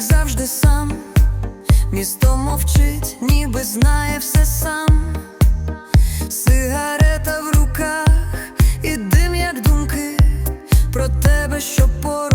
завжди сам, місто мовчить, ніби знає все сам. Сигарета в руках і дим, як думки про тебе, що поруч,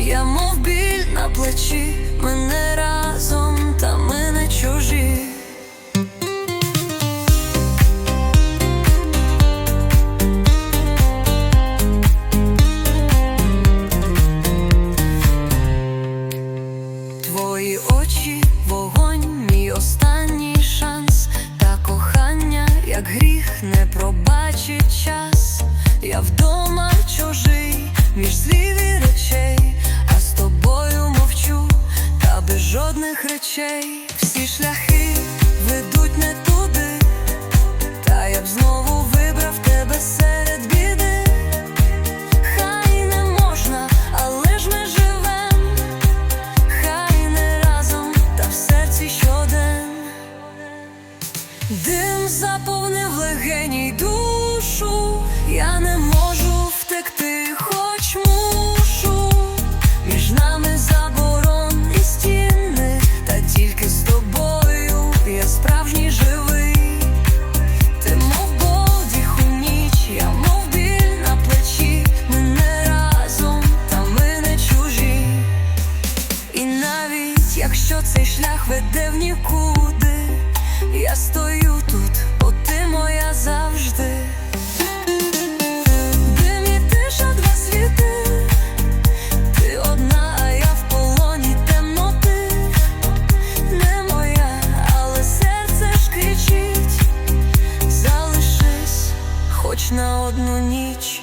я мов біль на плечі. Ми не разом, та ми не чужі. Твої очі, вогонь, мій останній шанс, та кохання, як гріх, не пробачить час. Я вдома чужий, між слів речей. Всі шляхи ведуть не туди, та я б знову вибрав тебе серед біди. Хай не можна, але ж ми живем. Хай не разом, та в серці щоден Дим заповнив легені душу, я не можу якщо цей шлях веде в нікуди, я стою тут, бо ти моя завжди. Дим і тиша ти одна, а я в полоні темноти. Не моя, але серце ж кричить, залишись хоч на одну ніч.